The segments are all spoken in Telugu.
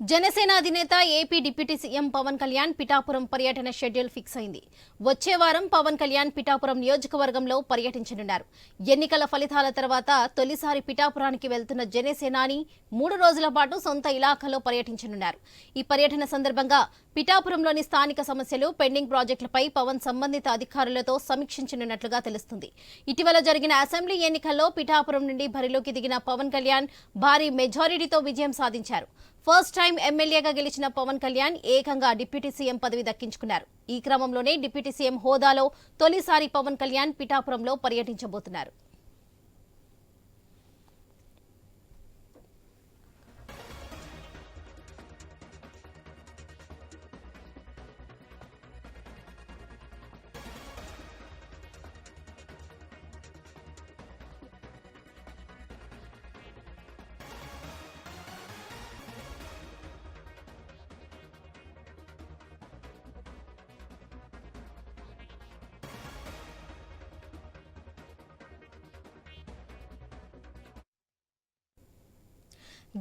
జనసేన అధినేత AP deputy CM Pawan Kalyan Pithapuram పర్యటన షెడ్యూల్ ఫిక్స్ అయింది. వచ్చే వారం పవన్ కళ్యాణ్ పిఠాపురం నియోజకవర్గంలో పర్యటించనున్నారు. ఎన్నికల ఫలితాల తర్వాత తొలిసారి పిఠాపురానికి వెళ్తున్న జనసేనాని మూడు రోజుల పాటు సొంత ఇలాఖలో పర్యటించనున్నారు. ఈ పర్యటన సందర్భంగా పిఠాపురంలోని స్థానిక సమస్యలు పెండింగ్ ప్రాజెక్టులపై పవన్ సంబంధిత అధికారులతో సమీక్షించనున్నట్లుగా తెలుస్తుంది. ఇటీవల జరిగిన అసెంబ్లీ ఎన్నికల్లో పిఠాపురం నుండి బరిలోకి దిగిన పవన్ కళ్యాణ్ భారీ మెజారిటీతో విజయం సాధించారు. ఫస్ట్ టైం ఎమ్మెల్యేగా గెలిచిన పవన్ కళ్యాణ్ ఏకంగా డిప్యూటీ సీఎం పదవి దక్కించుకున్నారు. ఈ క్రమంలోనే డిప్యూటీ సీఎం హోదాలో తొలిసారి పవన్ కళ్యాణ్ పిఠాపురంలో పర్యటించబోతున్నారు.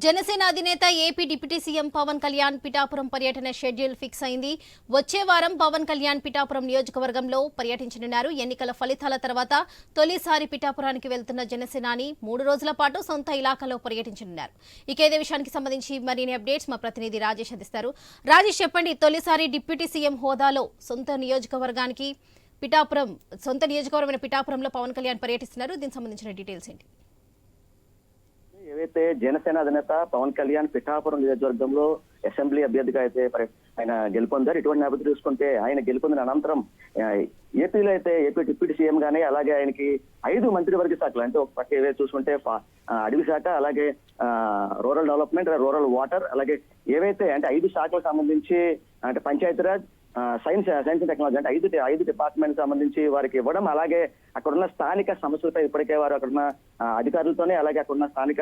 జనసేన అధినేత AP deputy CM Pawan Kalyan Pithapuram పర్యటన షెడ్యూల్ ఫిక్స్ అయింది. వచ్చే వారం పవన్ కళ్యాణ్ పిఠాపురం నియోజకవర్గంలో పర్యటించనున్నారు. ఎన్నికల ఫలితాల తర్వాత తొలిసారి పిఠాపురానికి వెళ్తున్న జనసేనాని మూడు రోజుల పాటు సొంత ఇలాకాలో పర్యటించనున్నారు. ఇక ఇదే విషయానికి సంబంధించి మరిన్ని అప్డేట్స్ మా ప్రతినిధి రాజేష్ అందిస్తారు. రాజేష్ చెప్పండి తొలిసారి డిప్యూటీ సీఎం హోదాలో సొంత నియోజకవర్గానికి పిఠాపురం సొంత నియోజకవర్గమైన పిఠాపురంలో పవన్ కళ్యాణ్ పర్యటిస్తున్నారు. దీనికి సంబంధించిన డీటెయిల్స్ ఏంటి? ఏవైతే జనసేన అధినేత పవన్ కళ్యాణ్ పిఠాపురం నియోజకవర్గంలో అసెంబ్లీ అభ్యర్థిగా అయితే ఆయన గెలుపొందారు. ఇటువంటి నేపథ్యం చూసుకుంటే ఆయన గెలుపొందిన అనంతరం ఏపీలో అయితే ఏపీ డిప్యూటీ సీఎం గానీ అలాగే ఆయనకి ఐదు మంత్రివర్గ శాఖలు అంటే ఒక పక్క ఏవైతే చూసుకుంటే అడవి శాఖ అలాగే రూరల్ డెవలప్మెంట్ రూరల్ వాటర్ అలాగే ఏవైతే అంటే ఐదు శాఖలకు సంబంధించి అంటే Panchayati Raj science science and technology అంటే ఐదు ఐదు డిపార్ట్మెంట్ సంబంధించి వారికి ఇవ్వడం అలాగే అక్కడున్న స్థానిక సమస్యలపై ఇప్పటికే వారు అక్కడున్న అధికారులతోనే అలాగే అక్కడున్న స్థానిక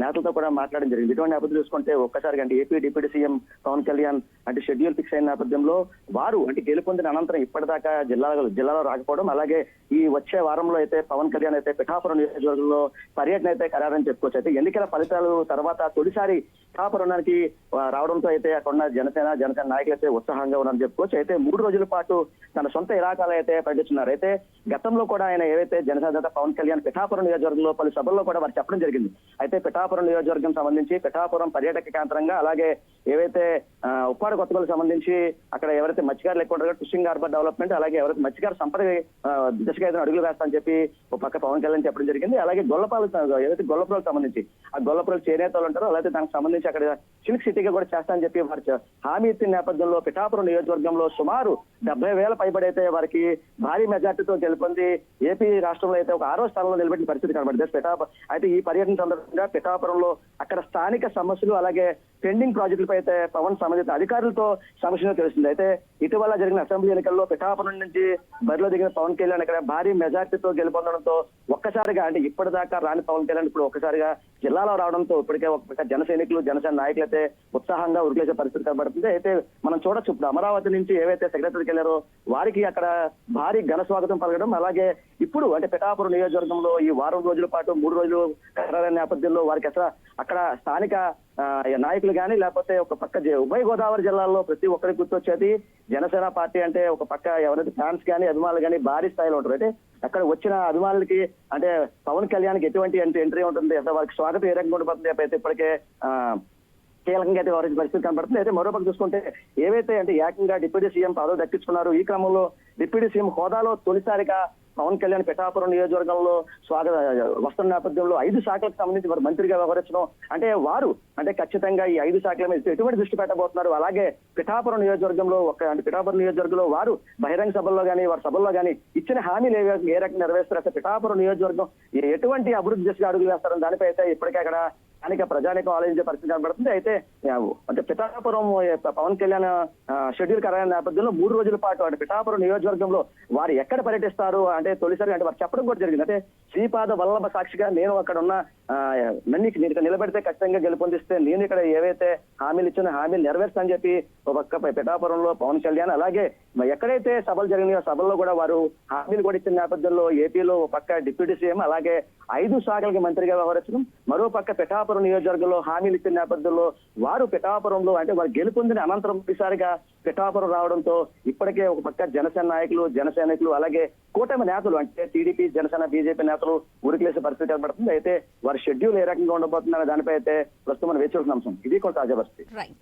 నేతలతో కూడా మాట్లాడడం జరిగింది. ఇటువంటి నేపథ్యం చూసుకుంటే ఒక్కసారి అంటే AP deputy CM Pawan Kalyan అంటే షెడ్యూల్ ఫిక్స్ అయిన నేపథ్యంలో వారు అంటే గెలుపొందిన అనంతరం ఇప్పటిదాకా జిల్లాలో జిల్లాలో రాకపోవడం అలాగే ఈ వచ్చే వారంలో అయితే పవన్ కళ్యాణ్ అయితే పిఠాపురం నియోజకవర్గంలో పర్యటన అయితే ఖరారని చెప్పుకోవచ్చు. అయితే ఎన్నికల ఫలితాలు తర్వాత తొలిసారి పిఠాపురానికి రావడంతో అయితే అక్కడ జనసేన జనసేన నాయకులు అయితే ఉత్సాహంగా ఉన్నారని చెప్పుకోవచ్చు. అయితే మూడు రోజుల పాటు తన సొంత ఇలాకాలు అయితే పర్యటిస్తున్నారు అయితే గతంలో కూడా ఆయన ఏవైతే జనసేన నేత పవన్ కళ్యాణ్ పిఠాపురం నియోజకవర్గంలో పలు సభల్లో కూడా వారు చెప్పడం జరిగింది. అయితే పిఠాపురం నియోజకవర్గం సంబంధించి పిఠాపురం పర్యాటక కేంద్రంగా అలాగే ఏవైతే ఉప్పాడ కొత్తగూడకు సంబంధించి అక్కడ ఎవరైతే మత్స్యకారులు ఎక్కువ ఉంటారో ఫిషింగ్ హార్బర్ డెవలప్మెంట్ అలాగే ఎవరైతే మత్స్యకార సంపద ఆ, దిశగా ఏదైనా అడుగులు వేస్తామని చెప్పి ఒక పక్క పవన్ కళ్యాణ్ చెప్పడం జరిగింది. అలాగే గొల్లపాలు ఏవైతే గొల్లపురకు సంబంధించి ఆ గొల్లపురకు చేనేతలు ఉంటారో అలాగే దానికి సంబంధించి అక్కడ సిల్క్ సిటీగా కూడా చేస్తామని చెప్పి వారు హామీ ఇచ్చిన నేపథ్యంలో పిఠాపురం నియోజకవర్గంలో సుమారు డెబ్బై వేల పైబడైతే వారికి భారీ మెజార్టీతో గెలుపొంది ఏపీ రాష్ట్రంలో అయితే ఒక ఆరో స్థానంలో నిలబెట్టిన పరిస్థితి కనబడింది పిఠాపురం అయితే ఈ పర్యటన సందర్భంగా పిఠాపురంలో అక్కడ స్థానిక సమస్యలు అలాగే పెండింగ్ ప్రాజెక్టులపై అయితే పవన్ సంబంధిత అధికారులతో సమస్యలు తెలుస్తుంది. అయితే ఇటీవల జరిగిన అసెంబ్లీ ఎన్నికల్లో పిఠాపురం నుంచి బరిలో దిగిన పవన్ కళ్యాణ్ ఇక్కడ భారీ మెజార్టీతో గెలుపొందడంతో ఒక్కసారిగా అంటే ఇప్పటిదాకా రాని పవన్ కళ్యాణ్ ఇప్పుడు ఒక్కసారిగా జిల్లాలో రావడంతో ఇప్పటికే ఒక జన సైనికులు జనసేన నాయకులు అయితే ఉత్సాహంగా ఉరికేసే పరిస్థితి కనబడుతుంది. అయితే మనం చూడొచ్చు ఇప్పుడు అమరావతి నుంచి ఏవైతే సెక్రటరీకి వెళ్ళారో వారికి అక్కడ భారీ ఘన స్వాగతం పలకడం అలాగే ఇప్పుడు అంటే పిఠాపురం నియోజకవర్గంలో ఈ వారం రోజుల పాటు మూడు రోజులు ఖరారైన నేపథ్యంలో వారికి అసలు అక్కడ స్థానిక నాయకులు కానీ లేకపోతే ఒక పక్క జ- ఉభయ గోదావరి జిల్లాల్లో ప్రతి ఒక్కరికి గుర్తొచ్చేది జనసేన పార్టీ అంటే ఒక పక్క ఎవరైతే ఫ్యాన్స్ కానీ అభిమానులు కానీ భారీ స్థాయిలో ఉంటారు. అయితే అక్కడ వచ్చిన అభిమానులకి అంటే పవన్ కళ్యాణ్కి ఎటువంటి ఎంట్రీ ఉంటుంది? అసలు వారికి స్వాగతం ఏ రకంగా ఉండబోతుంది అయితే ఇప్పటికే కీలకంగా అయితే వారి పరిస్థితి కనబడుతుంది. అయితే మరోపక్క చూసుకుంటే ఏవైతే అంటే ఏకంగా డిప్యూటీ సీఎం పదవి దక్కించుకున్నారు ఈ క్రమంలో డిప్యూటీ సీఎం హోదాలో తొలిసారిగా పవన్ కళ్యాణ్ పిఠాపురం నియోజకవర్గంలో స్వాగత వస్తున్న నేపథ్యంలో ఐదు శాఖలకు సంబంధించి వారు మంత్రిగా వ్యవహరించడం అంటే వారు అంటే ఖచ్చితంగా ఈ ఐదు శాఖల మీద ఎటువంటి దృష్టి పెట్టబోతున్నారు? అలాగే పిఠాపురం నియోజకవర్గంలో ఒక అంటే పిఠాపురం నియోజకవర్గంలో వారు బహిరంగ సభల్లో కానీ వారి సభల్లో కానీ ఇచ్చిన హామీలు ఏ ఏ రకంగా నెరవేరుస్తారు? అసలు పిఠాపురం నియోజకవర్గం ఎటువంటి అభివృద్ధి దిశగా అడుగులు వేస్తారని దానిపై అయితే ఇప్పటికే అక్కడ స్థానిక ప్రజానికం ఆలోచించే పరిస్థితి కనబడుతుంది. అయితే అంటే పిఠాపురం పవన్ కళ్యాణ్ షెడ్యూల్ ఖరారైన నేపథ్యంలో మూడు రోజుల పాటు అంటే పిఠాపురం నియోజకవర్గంలో వారు ఎక్కడ పర్యటిస్తారు? అంటే తొలిసారి అంటే వారు చెప్పడం కూడా జరిగింది. అంటే శ్రీపాద వల్లభ సాక్షిగా నేను అక్కడ ఉన్న నన్ను ఇక్కడ నేను నిలబెడితే ఖచ్చితంగా గెలుపొందిస్తే నేను ఇక్కడ ఏవైతే హామీలు ఇచ్చిన హామీలు నెరవేర్స్తానని చెప్పి ఒక పక్క పిఠాపురంలో పవన్ కళ్యాణ్ అలాగే ఎక్కడైతే సభలు జరిగినాయో సభల్లో కూడా వారు హామీలు కూడా ఇచ్చిన నేపథ్యంలో ఏపీలో ఒక పక్క డిప్యూటీ సీఎం అలాగే ఐదు శాఖలకి మంత్రిగా వ్యవహరించడం మరో పక్క పిఠాపురం నియోజకవర్గంలో హామీలు ఇచ్చిన నేపథ్యంలో వారు పిఠాపురంలో అంటే వారు గెలుపొందిన అనంతరం ఒకసారిగా పిఠాపురం రావడంతో ఇప్పటికే ఒక పక్క జనసేన నాయకులు జనసైనికులు అలాగే కూటమి నేతలు అంటే టీడీపీ జనసేన బీజేపీ నేతలు ఉరికిలేసే పరిస్థితి కనబడుతుంది అయితే వారి షెడ్యూల్ ఏ రకంగా ఉండబోతుందనే దానిపై అయితే ప్రస్తుతం మనం వేచి చూసిన అంశం ఇది కొంత తాజా పరిస్థితి